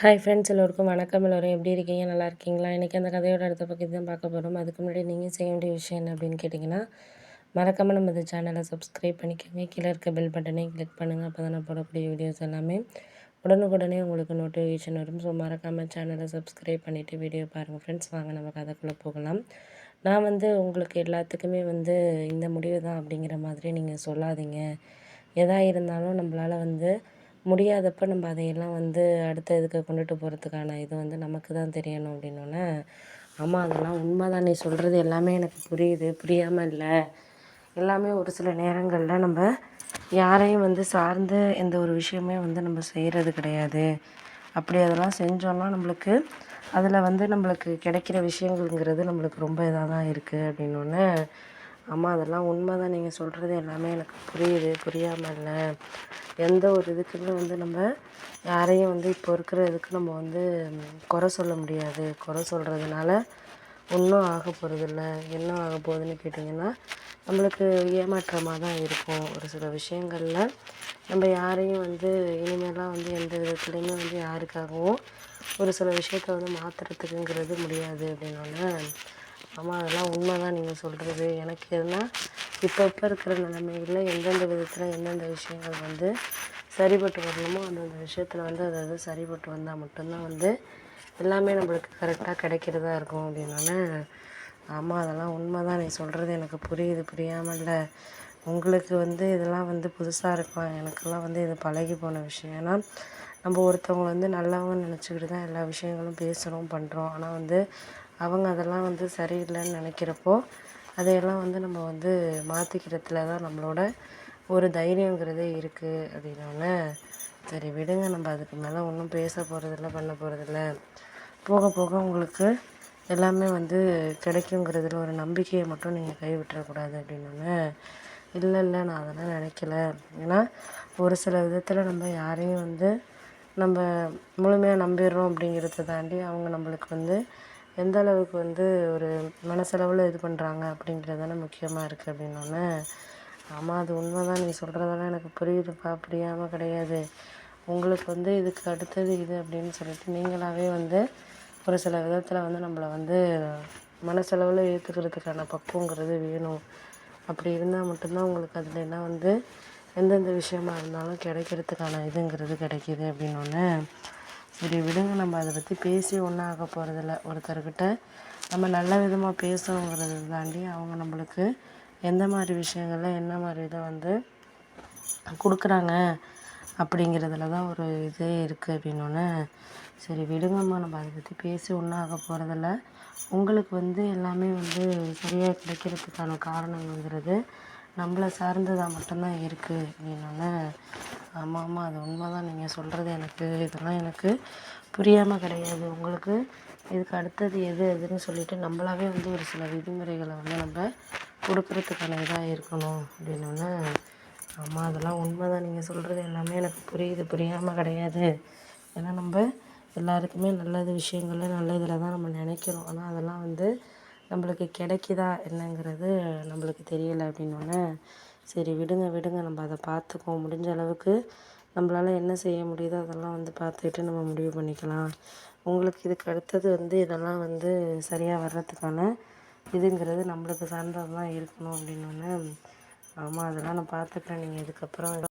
Hi friends எல்லோருக்கும் வணக்கம். எல்லோரும் எப்படி இருக்கீங்க? நல்லா இருக்கீங்களா? இன்றைக்கி அந்த கதையோட அடுத்த பக்கத்து தான் பார்க்க போகிறோம் அதுக்கு முன்னாடி நீங்கள் செய்ய வேண்டிய விஷயம் என்ன அப்படின்னு கேட்டிங்கன்னா மறக்காமல் நம்ம இந்த சேனலை சப்ஸ்கிரைப் பண்ணிக்கோங்க. கீழே இருக்க பெல் பட்டனையும் கிளிக் பண்ணுங்கள் அப்போ தான் நான் போடக்கூடிய வீடியோஸ் எல்லாமே உடனுக்குடனே உங்களுக்கு நோட்டிஃபிகேஷன் வரும். ஸோ மறக்காமல் சேனலை சப்ஸ்கிரைப் பண்ணிவிட்டு வீடியோ பாருங்கள் ஃப்ரெண்ட்ஸ் வாங்க நம்ம கதைக்குள்ளே போகலாம். நான் வந்து உங்களுக்கு எல்லாத்துக்குமே வந்து இந்த முடிவு தான் அப்படிங்கிற மாதிரி நீங்கள் சொல்லாதீங்க. எதாக இருந்தாலும் நம்மளால் வந்து முடியாதப்போ நம்ம அதையெல்லாம் வந்து அடுத்த இதுக்கு கொண்டுட்டு போகிறதுக்கான இது வந்து நமக்கு தான் தெரியணும் அப்படின்னோடனே ஆமாம் அதெல்லாம் உண்மை தான் நீ சொல்கிறது எல்லாமே எனக்கு புரியுது. புரியாமல் இல்லை. எல்லாமே ஒரு சில நேரங்களில் நம்ம யாரையும் வந்து சார்ந்து எந்த ஒரு விஷயமே வந்து நம்ம செய்கிறது கிடையாது. அப்படி அதெல்லாம் செஞ்சோன்னா நம்மளுக்கு அதில் வந்து நம்மளுக்கு கிடைக்கிற விஷயங்கள்ங்கிறது நம்மளுக்கு ரொம்ப இதாக தான் இருக்குது அப்படின்னோடனே அம்மா அதெல்லாம் உண்மை தான் நீங்கள் சொல்கிறது எல்லாமே எனக்கு புரியுது. புரியாமல் இல்லை. எந்த ஒரு இதுக்குமே வந்து நம்ம யாரையும் வந்து இப்போ இருக்கிற இதுக்கு நம்ம வந்து குறை சொல்ல முடியாது. குறை சொல்கிறதுனால ஒன்றும் ஆக போகிறதில்ல என்ன ஆக போகுதுன்னு கேட்டிங்கன்னா நம்மளுக்கு ஏமாற்றமாக தான் இருக்கும். ஒரு சில விஷயங்களில் நம்ம யாரையும் வந்து இனிமேலாம் வந்து எந்த விதத்துலையுமே வந்து யாருக்காகவும் ஒரு சில விஷயத்த வந்து மாற்றுறதுக்குங்கிறது முடியாது அப்படின்னோடனே ஆமாம் அதெல்லாம் உண்மை தான் நீங்கள் சொல்கிறது எனக்கு எதுனா இப்போ இப்போ இருக்கிற நிலைமையில் எந்தெந்த விதத்தில் எந்தெந்த விஷயங்கள் வந்து சரிப்பட்டு வரணுமோ அந்தந்த விஷயத்தில் வந்து அது அது சரிப்பட்டு வந்தால் மட்டும்தான் வந்து எல்லாமே நம்மளுக்கு கரெக்டாக கிடைக்கிறதா இருக்கும் அப்படின்னோடனே ஆமாம் அதெல்லாம் உண்மை தான் நீ சொல்கிறது எனக்கு புரியுது. புரியாமல் இல்லை உங்களுக்கு வந்து இதெல்லாம் வந்து புதுசாக இருக்கலாம் எனக்கெல்லாம் வந்து இது பழகி போன விஷயம். ஏன்னா நம்ம ஒருத்தவங்களை வந்து நல்லவங்க நினச்சிக்கிட்டு தான் எல்லா விஷயங்களும் பேசுகிறோம் பண்ணுறோம் ஆனால் வந்து அவங்க அதெல்லாம் வந்து சரியில்லைன்னு நினைக்கிறப்போ அதையெல்லாம் வந்து நம்ம வந்து மாற்றிக்கிறதுல தான் நம்மளோட ஒரு தைரியங்கிறதே இருக்குது அப்படின்னோடனே சரி விடுங்க நம்ம அதுக்கு மேலே ஒன்றும் பேச போகிறதில்ல பண்ண போகிறதில்ல போக போக உங்களுக்கு எல்லாமே வந்து கிடைக்குங்கிறதுல ஒரு நம்பிக்கையை மட்டும் நீங்கள் கைவிட்டுறக்கூடாது அப்படின்னோடனே இல்லை இல்லை நான் அதெல்லாம் நினைக்கல. ஏன்னா ஒரு சில விதத்தில் நம்ம யாரையும் வந்து நம்ம முழுமையாக நம்பிடுறோம் அப்படிங்கிறத தாண்டி அவங்க நம்மளுக்கு வந்து எந்த அளவுக்கு வந்து ஒரு மனசளவில் இது பண்ணுறாங்க அப்படிங்கிறது தானே முக்கியமாக இருக்குது அப்படின்னோடனே ஆமாம் அது உண்மை தான் நீ சொல்கிறதெல்லாம் எனக்கு புரியுதுப்பா. புரியாமல் கிடையாது. உங்களுக்கு வந்து இதுக்கு அடுத்தது இது அப்படின்னு சொல்லிட்டு நீங்களாகவே வந்து ஒரு சில விதத்தில் வந்து நம்மளை வந்து மனசளவில் ஏற்றுக்கிறதுக்கான பக்குவங்கிறது வேணும். அப்படி இருந்தால் மட்டும்தான் உங்களுக்கு அதில் என்ன வந்து எந்தெந்த விஷயமா இருந்தாலும் கிடைக்கிறதுக்கான இதுங்கிறது கிடைக்கிது அப்படின்னோடனே சரி விடுங்க. நம்ம அதை பற்றி பேசி ஒன்றும் ஆக போகிறதில்ல ஒருத்தர்கிட்ட நம்ம நல்ல விதமாக பேசணுங்கிறது தாண்டி அவங்க நம்மளுக்கு எந்த மாதிரி விஷயங்கள்ல என்ன மாதிரி இதை வந்து கொடுக்குறாங்க அப்படிங்கிறதுல தான் ஒரு இதே இருக்குது அப்படின்னோடனே சரி விடுங்கம்மா. நம்ம அதை பற்றி பேசி ஒன்றும் ஆக போகிறதில்ல உங்களுக்கு வந்து எல்லாமே வந்து சரியாக கிடைக்கிறதுக்கான காரணங்கிறது நம்மளை சார்ந்ததாக மட்டும்தான் இருக்குது அப்படின்னோடனே ஆமாம் ஆமாம் அது உண்மை தான் நீங்கள் சொல்கிறது எனக்கு இதெல்லாம் எனக்கு புரியாமல் கிடையாது. உங்களுக்கு இதுக்கு அடுத்தது எது எதுன்னு சொல்லிட்டு நம்மளாவே வந்து ஒரு சில விதிமுறைகளை வந்து நம்ம கொடுக்குறதுக்கான இதாக இருக்கணும் அப்படின்னோடனே ஆமாம் அதெல்லாம் உண்மை தான் நீங்கள் சொல்கிறது எல்லாமே எனக்கு புரியுது. புரியாமல் கிடையாது. ஏன்னா நம்ம எல்லாருக்குமே நல்லது விஷயங்கள்ல நல்ல இதில் தான் நம்ம நினைக்கிறோம். ஆனால் அதெல்லாம் வந்து நம்மளுக்கு கிடைக்குதா என்னங்கிறது நம்மளுக்கு தெரியலை அப்படின்னோடனே சரி விடுங்க விடுங்க. நம்ம அதை பார்த்துக்குவோம் முடிஞ்ச அளவுக்கு நம்மளால் என்ன செய்ய முடியுதோ அதெல்லாம் வந்து பார்த்துக்கிட்டு நம்ம முடிவு பண்ணிக்கலாம். உங்களுக்கு இதுக்கு அடுத்தது வந்து இதெல்லாம் வந்து சரியாக வர்றதுக்கான இதுங்கிறது நம்மளுக்கு சார்ந்தது தான் இருக்கணும் அப்படின்னோடனே ஆமாம் அதெல்லாம் நான் பார்த்துக்கிறேன் நீங்கள் இதுக்கப்புறம்